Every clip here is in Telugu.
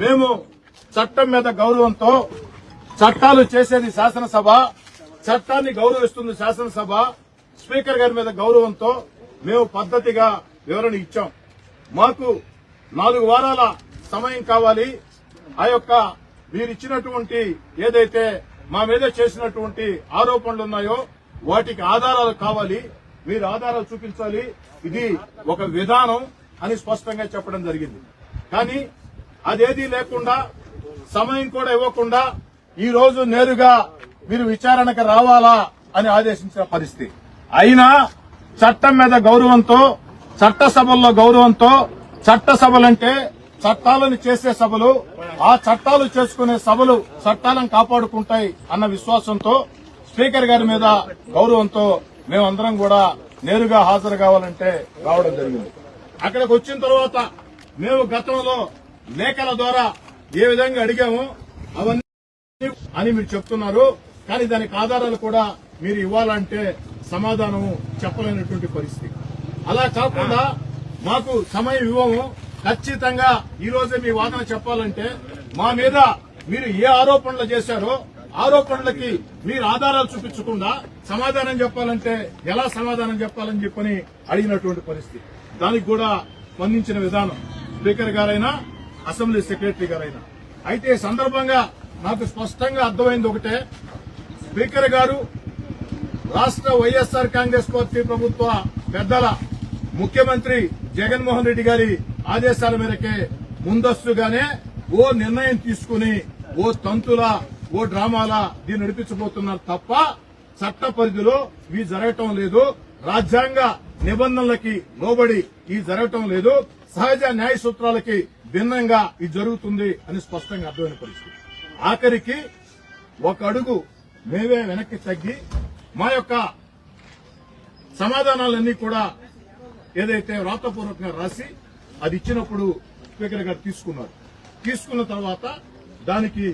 మేము చట్టం మీద గౌరవంతో చట్టాలు చేసేది శాసనసభ చట్టాన్ని గౌరవిస్తుంది శాసనసభ స్పీకర్ గారి మీద గౌరవంతో మేము పద్ధతిగా వివరణ ఇచ్చాం. మాకు నాలుగు వారాల సమయం కావాలి. ఆ యొక్క మీరిచ్చినటువంటి ఏదైతే మా మీద చేసినటువంటి ఆరోపణలు ఉన్నాయో వాటికి ఆధారాలు కావాలి. మీరు ఆధారాలు చూపించాలి. ఇది ఒక విధానం అని స్పష్టంగా చెప్పడం జరిగింది. కానీ అదేదీ లేకుండా సమయం కూడా ఇవ్వకుండా ఈ రోజు నేరుగా మీరు విచారణకు రావాలా అని ఆదేశించిన పరిస్థితి. అయినా చట్టం మీద గౌరవంతో చట్టసభల్లో గౌరవంతో చట్టసభలంటే చట్టాలను చేసే సభలు ఆ చట్టాలు చేసుకునే సభలు చట్టాలను కాపాడుకుంటాయి అన్న విశ్వాసంతో స్పీకర్ గారి మీద గౌరవంతో మేమందరం కూడా నేరుగా హాజరు కావాలంటే రావడం జరిగింది. అక్కడికి వచ్చిన తర్వాత మేము గతంలో లేఖల ద్వారా ఏ విధంగా అడిగాము అవన్నీ అని మీరు చెప్తున్నారు. కానీ దానికి ఆధారాలు కూడా మీరు ఇవ్వాలంటే సమాధానం చెప్పలేనటువంటి పరిస్థితి. అలా కాకుండా మాకు సమయం ఇవ్వము. ఖచ్చితంగా ఈ రోజే మీ వాదన చెప్పాలంటే మా మీద మీరు ఏ ఆరోపణలు చేశారో ఆరోపణలకి మీరు ఆధారాలు చూపించకుండా సమాధానం చెప్పాలంటే ఎలా సమాధానం చెప్పాలని చెప్పని అడిగినటువంటి పరిస్థితి. దానికి కూడా స్పందించిన విధానం. స్పీకర్ గారైనా అసెంబ్లీ సెక్రటరీ గారైనా. అయితే ఈ సందర్భంగా నాకు స్పష్టంగా అర్థమైంది ఒకటే. స్పీకర్ గారు రాష్ట్ర వైఎస్ఆర్ కాంగ్రెస్ పార్టీ ప్రభుత్వ పెద్దల ముఖ్యమంత్రి జగన్మోహన్ రెడ్డి గారి ఆదేశాల మేరకే ముందస్తుగానే ఓ నిర్ణయం తీసుకుని ఓ తంతుల ఓ డ్రామాల దీన్ని నడిపించబోతున్నారు తప్ప చట్ట పరిధిలో ఇవి జరగటం లేదు. రాజ్యాంగ నిబంధనలకి లోబడి ఇది జరగటం లేదు. సహజ న్యాయ సూత్రాలకి భిన్నంగా ఇది జరుగుతుంది అని స్పష్టంగా అర్థమైన పరిస్థితి ఆఖరికి ఒక అడుగు మేమే వెనక్కి తగ్గి మా యొక్క సమాధానాలన్నీ కూడా ఏదైతే వ్రాతపూర్వకంగా రాసి అది ఇచ్చినప్పుడు స్పీకర్ గారు తీసుకున్నారు. తీసుకున్న తర్వాత దానికి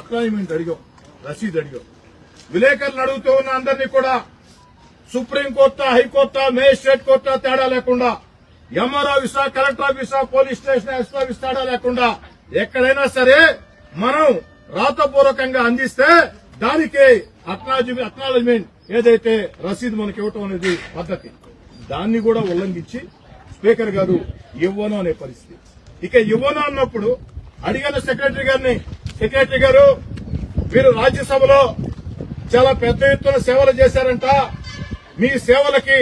అక్రాయిమెంట్ అడిగాం రసీదు అడిగాం. విలేకరులు అడుగుతూ ఉన్న అందరినీ కూడా సుప్రీంకోర్టు హైకోర్టు మేజిస్ట్రేట్ కోర్టు తేడా లేకుండా ఎంఆర్ ఆఫీసా కలెక్టర్ ఆఫీసా పోలీస్ స్టేషన్ ఎస్పీ ఆఫీస్ తేడా లేకుండా ఎక్కడైనా సరే మనం రాతపూర్వకంగా అందిస్తే దానికి అక్నాలజ్మెంట్ ఏదైతే రసీదు మనకి ఇవ్వటం అనేది పద్ధతి. దాన్ని కూడా ఉల్లంఘించి స్పీకర్ గారు ఇవ్వను అనే పరిస్థితి. ఇక ఇవ్వను అన్నప్పుడు అడిగిన సెక్రటరీ గారిని సెక్రటరీ గారు మీరు రాజ్యసభలో చాలా పెద్ద ఎత్తున సేవలు చేశారంట. మీ సేవలకి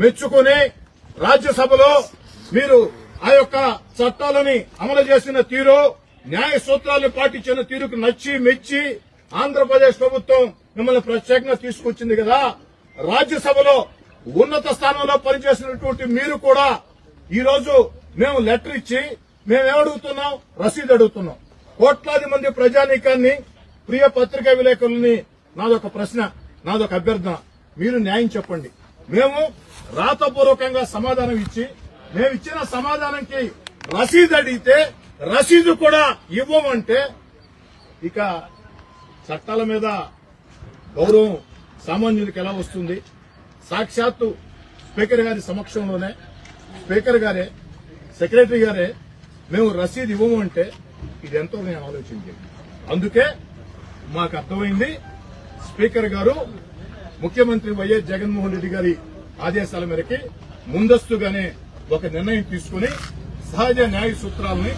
మెచ్చుకుని రాజ్యసభలో మీరు ఆ యొక్క చట్టాలని అమలు చేసిన తీరు న్యాయ సూత్రాలను పాటించిన తీరుకు నచ్చి మెచ్చి ఆంధ్రప్రదేశ్ ప్రభుత్వం మిమ్మల్ని ప్రత్యేకంగా తీసుకొచ్చింది కదా. రాజ్యసభలో ఉన్నత స్థానంలో పనిచేసినటువంటి మీరు కూడా ఈ రోజు మేము లెటర్ ఇచ్చి మేమేమడుగుతున్నాం? రసీదు అడుగుతున్నాం. కోట్లాది మంది ప్రజానీకాన్ని ప్రియ పత్రికా విలేకరుల్ని నాదొక ప్రశ్న నాదొక అభ్యర్థన. మీరు న్యాయం చెప్పండి. మేము రాతపూర్వకంగా సమాధానం ఇచ్చి మేము ఇచ్చిన సమాధానంకి రసీదు అడిగితే రసీదు కూడా ఇవ్వమంటే ఇక చట్టాల మీద గౌరవం సామాన్యులకు ఎలా వస్తుంది? సాక్షాత్తు స్పీకర్ గారి సమక్షంలోనే స్పీకర్ గారే సెక్రటరీ గారే మేము రసీదు ఇవ్వము అంటే ఇది ఎంతో నేను ఆలోచించాను అందుకే మాకు అర్థమైంది స్పీకర్ గారు ముఖ్యమంత్రి వైఎస్ జగన్మోహన్ రెడ్డి గారి ఆదేశాల మేరకి ముందస్తుగానే ఒక నిర్ణయం తీసుకుని సహజ న్యాయ సూత్రాలని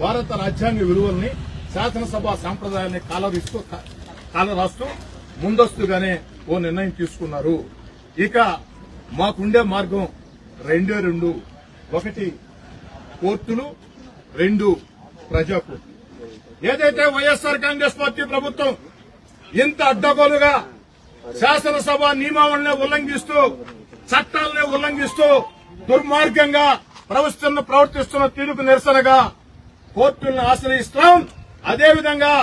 భారత రాజ్యాంగ విలువల్ని శాసనసభ సాంప్రదాయాన్ని కాలరిస్తూ కాలరాస్తూ ముందస్తుగానే ఓ నిర్ణయం తీసుకున్నారు. ఇక మాకుండే మార్గం రెండే రెండు. ఒకటి కోర్టులు రెండు ప్రజా ఏదైతే వైఎస్ఆర్ కాంగ్రెస్ పార్టీ ప్రభుత్వం ఇంత అడ్డగోలుగా శాసనసభ నియమావళిని ఉల్లంఘిస్తూ చట్టాలని ఉల్లంఘిస్తూ దుర్మార్గంగా ప్రవర్తిస్తున్న ప్రవర్తిస్తున్న తీరుకు నిరసనగా కోర్టులను ఆశ్రయిస్తాం. అదేవిధంగా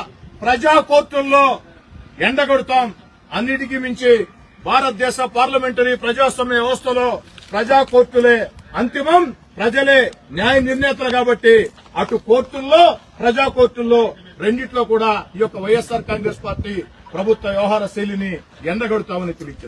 ప్రజా కోర్టుల్లో ఎండగొడతాం. అన్నిటికీ మించి భారతదేశ పార్లమెంటరీ ప్రజాస్వామ్య వ్యవస్థలో ప్రజా కోర్టులే అంతిమం. ప్రజలే న్యాయ నిర్ణేతలు కాబట్టి అటు కోర్టుల్లో ప్రజా కోర్టుల్లో రెండిట్లో కూడా ఈ యొక్క వైఎస్ఆర్ కాంగ్రెస్ పార్టీ ప్రభుత్వ వ్యవహార శైలిని ఎండగొడతామని తెలియజేస్తారు